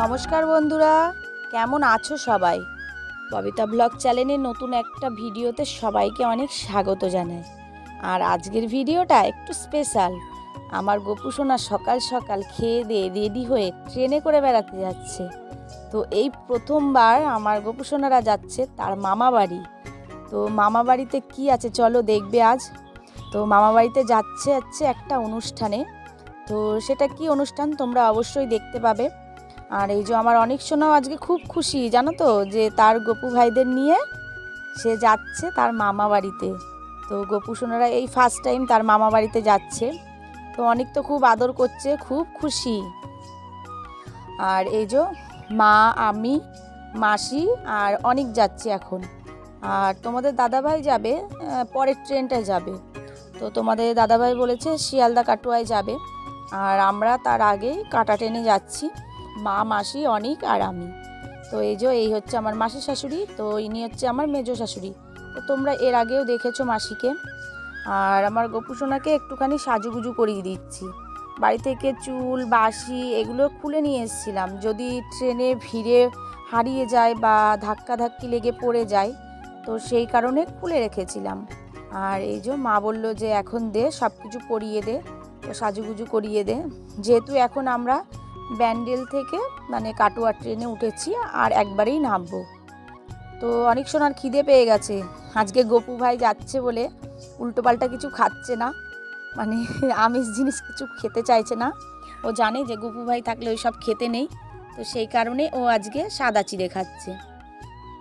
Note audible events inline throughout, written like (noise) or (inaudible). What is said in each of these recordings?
নমস্কার বন্ধুরা, কেমন আছো সবাই? ববিতা ব্লগ চ্যানেলে নতুন একটা ভিডিওতে সবাইকে অনেক স্বাগত জানাই। আর আজকের ভিডিওটা একটু স্পেশাল। আমার গোপু সোনা সকাল সকাল খেয়ে দিয়ে রেডি হয়ে ট্রেনে করে বেড়াতে যাচ্ছে। তো এই প্রথমবার আমার গোপু সোনারা যাচ্ছে তার মামা বাড়ি। তো মামা বাড়িতে কি আছে চলো দেখবে আজ। তো মামা বাড়িতে যাচ্ছে হচ্ছে একটা অনুষ্ঠানে। তো সেটা কি অনুষ্ঠান তোমরা অবশ্যই দেখতে পাবে। আর এই যে আমার অনেক সোনাও আজকে খুব খুশি, জানো তো, যে তার গপু ভাইদের নিয়ে সে যাচ্ছে তার মামা বাড়িতে। তো গপু সোনারা এই ফার্স্ট টাইম তার মামা বাড়িতে যাচ্ছে। তো অনেক তো খুব আদর করছে, খুব খুশি। আর এই যে মা, আমি, মাসি আর অনেক যাচ্ছে এখন। আর তোমাদের দাদাভাই যাবে পরের ট্রেনটায় যাবে। তো তোমাদের দাদাভাই বলেছে শিয়ালদা কাটুয়ায় যাবে। আর আমরা তার আগেই কাটা ট্রেনে যাচ্ছি, মা, মাসি, অনেক আর আমি। তো এই যে এই হচ্ছে আমার মাসি শাশুড়ি, তো ইনি হচ্ছে আমার মেজো শাশুড়ি। তোমরা এর আগেও দেখেছ মাসিকে। আর আমার গোপুসোনাকে একটুখানি সাজুগুজু করিয়ে দিচ্ছি। বাড়ি থেকে চুল বাসি এগুলো খুলে নিয়ে এসেছিলাম। যদি ট্রেনে ভিড়ে হারিয়ে যায় বা ধাক্কা ধাক্কি লেগে পড়ে যায়, তো সেই কারণে খুলে রেখেছিলাম। আর এই যে মা বলল যে এখন দে সব কিছু পরিয়ে দে, তো সাজুগুজু করিয়ে দে। যেহেতু এখন আমরা ব্যান্ডেল থেকে মানে কাটোয়া ট্রেনে উঠেছি, আর একবারেই নামবো। তো অনেক সোনার খিদে পেয়ে গেছে। আজকে গপু ভাই যাচ্ছে বলে উল্টোপাল্টা কিছু খাচ্ছে না। মানে (laughs) আমিষ জিনিস কিছু খেতে চাইছে না। ও জানে যে গপু ভাই থাকলে ওই সব খেতে নেই। তো সেই কারণে ও আজকে সাদা চিড়ে খাচ্ছে।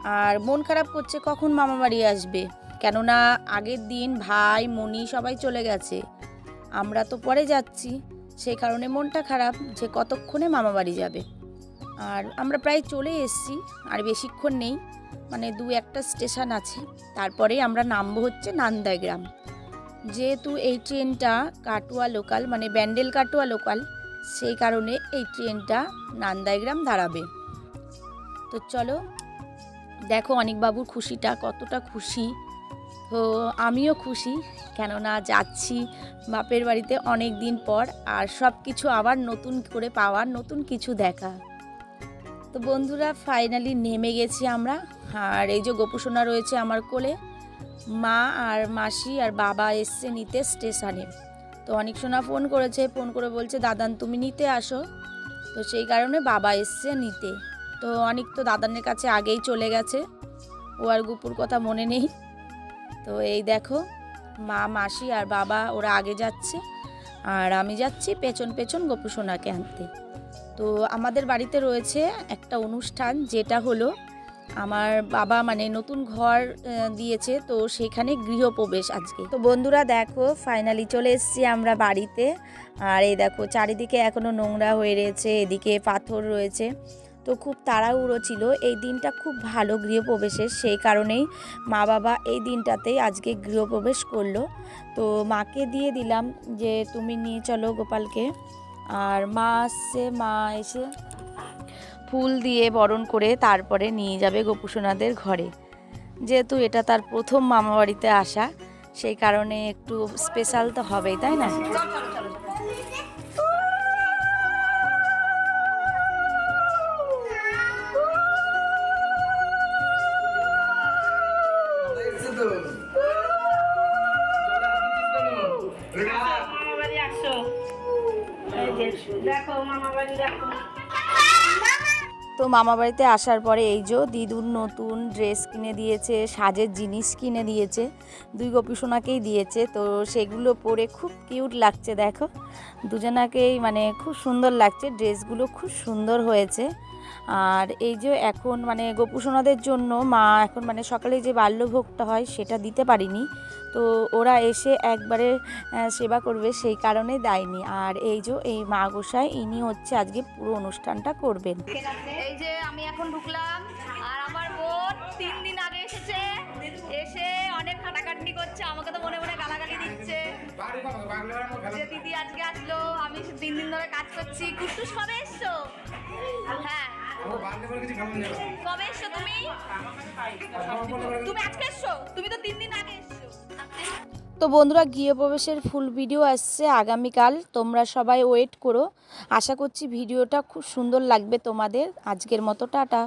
আর মন খারাপ করছে কখন মামা বাড়ি আসবে? কেননা আগের দিন ভাই মনি সবাই চলে গেছে। আমরা তো পরে যাচ্ছি। সেই কারণে মনটা খারাপ যে কতক্ষণে মামা বাড়ি যাবে। আর আমরা প্রায় চলে এসেছি, আর বেশিক্ষণ নেই। মানে দু একটা স্টেশন আছে। তারপরেই আমরা নামবো হচ্ছে নান্দাই গ্রাম। যেহেতু এই ট্রেনটা কাটুয়া লোকাল মানে ব্যান্ডেল কাটুয়া লোকাল, সেই কারণে এই ট্রেনটা নান্দাইগ্রাম দাঁড়াবে। তো চলো, দেখো অনেকবাবুর খুশিটা কতটা খুশি। তো আমিও খুশি, কেননা যাচ্ছি বাপের বাড়িতে অনেক দিন পর, আর সব কিছু আবার নতুন করে পাওয়ার নতুন কিছু দেখা। তো বন্ধুরা ফাইনালি নেমে গেছি আমরা। আর এই যে গোপুসোনা রয়েছে আমার কোলে। মা আর মাসি আর বাবা এসছে নিতে স্টেশনে। তো অনেক সোনা ফোন করেছে, ফোন করে বলছে, দাদান, তুমি নিতে আসো। তো সেই কারণে বাবা এসছে নিতে। তো অনেক তো দাদানের কাছে আগেই চলে গেছে। ও আর গুপুর কথা মনে নেই। তো এই দেখো, মা, মাসি আর বাবা, ওরা আগে যাচ্ছে। আর আমি যাচ্ছি পেছন পেছন গোপু সোনাকে আনতে। তো আমাদের বাড়িতে রয়েছে একটা অনুষ্ঠান, যেটা হলো আমার বাবা মানে নতুন ঘর দিয়েছে। তো সেখানে গৃহপ্রবেশ আজকে। তো বন্ধুরা দেখো ফাইনালি চলে এসেছি আমরা বাড়িতে। আর এই দেখো, চারিদিকে এখনও নোংরা হয়ে রয়েছে, এদিকে পাথর রয়েছে। তো খুব তাড়াহুড়ো ছিল। এই দিনটা খুব ভালো গৃহপ্রবেশের। সেই কারণেই মা বাবা এই দিনটাতেই আজকে গৃহপ্রবেশ করল। তো মাকে দিয়ে দিলাম যে, তুমি নিয়ে চলো গোপালকে। আর মা আসছে মা এসে ফুল দিয়ে বরণ করে তারপরে নিয়ে যাবে গোপুসোনাদের ঘরে। যেহেতু এটা তার প্রথম মামা বাড়িতে আসা সেই কারণে একটু স্পেশাল তো হবেই তাই না? এই তো মামা বাড়িতে আসার পরে এই যে দিদুর নতুন ড্রেস কিনে দিয়েছে, সাজের জিনিস কিনে দিয়েছে, দুই গোপীসোনাকেই দিয়েছে, তো সেগুলো পরে খুব কিউট লাগছে, দেখো। দুজনাকেই মানে খুব সুন্দর লাগছে, ড্রেসগুলো খুব সুন্দর হয়েছে। আর এই যে এখন মানে গোপুসোনাদের জন্য মা এখন মানে সকালে যে বাল্যভোগটা হয় সেটা দিতে পারিনি। তো ওরা এসে একবারে সেবা করবে সেই কারণে দেয়নি। আর এই যে এই মা গোসাই, ইনি হচ্ছে আজকে পুরো অনুষ্ঠানটা করবেন। এই যে আমি এখন ঢুকলাম, আর আমার বোন তিন দিন আগে এসেছে। এসে অনেক খাটাখাটনি করছে, আমাকে তো মনে মনে গালাগালি দিচ্ছে। যে দিদি আজকে আসলো, আমি তিন দিন ধরে কাজ করছি কুটুস কবে এসছো? হ্যাঁ। কবে এসছো তুমি? তুমি আজকে এসছো? তুমি তো তিন দিন আগে এসছো। তো বন্ধুরা গৃহপ্রবেশের ফুল ভিডিও আসছে আগামীকাল। তোমরা সবাই ওয়েট করো। আশা করছি ভিডিওটা খুব সুন্দর লাগবে তোমাদের। আজকের মতো টাটা।